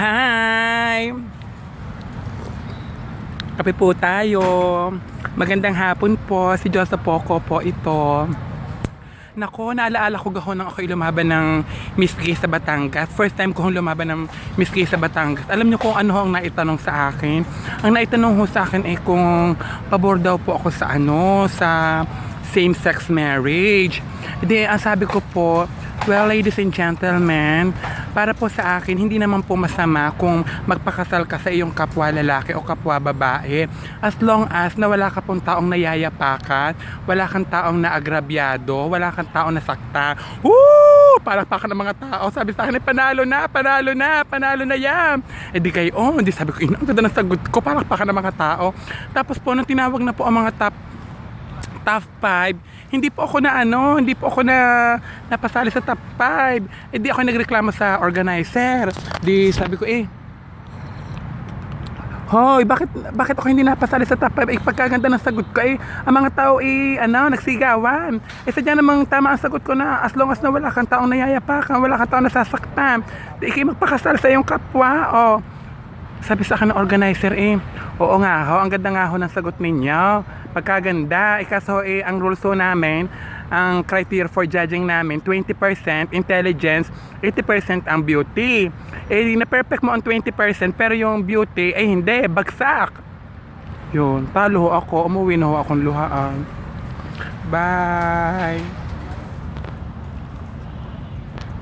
Hi! Kape po tayo. Magandang hapon po. Si Joseph Poco po ito. Nako, naalaala ko gahon nang ako lumaban ng Miss Gay sa Batangas. First time ko lumaban ng Miss Gay sa Batangas. Alam niyo kung ano ang naitanong sa akin? Ang naitanong ho sa akin ay kung pabor daw po ako sa ano, sa same-sex marriage. Hindi, ang sabi ko po, well, ladies and gentlemen, para po sa akin, hindi naman po masama kung magpakasal ka sa iyong kapwa lalaki o kapwa babae. As long as na wala ka pong taong nayayapakan, wala kang taong naagrabyado, wala kang taong nasakta. Woo! Para pa ka ng mga tao. Sabi sa akin, panalo na, panalo na, panalo na yan. Eh di kayo, oh, di sabi ko, ina, ang ganda ng sagot ko, para pa ka ng mga tao. Tapos po, nung tinawag na po ang mga top top 5, hindi po ako na ano, hindi po ako na napasali sa top 5. Eh di ako nagreklamo sa organizer. Di sabi ko eh, Hoy, bakit bakit ako hindi napasali sa top 5? Eh, pagkaganda ng sagot ko eh, ang mga tao eh, ano, nagsigawan. Eh, sadya namang tama ang sagot ko na as long as na wala kang taong nayayapakan, wala kang taong nasasaktan, di kayo magpakasal sa iyong kapwa, oh. Sabi sa akin ng organizer eh, oo nga ho, ang ganda nga ho ng sagot ninyo. Pagkaganda, eh eh, ang rules namin, ang criteria for judging namin, 20% intelligence, 80% ang beauty. Eh, na-perfect mo ang 20%, pero yung beauty, eh hindi, bagsak. Yun, talo ako, umuwi na ho akong luhaan. Bye!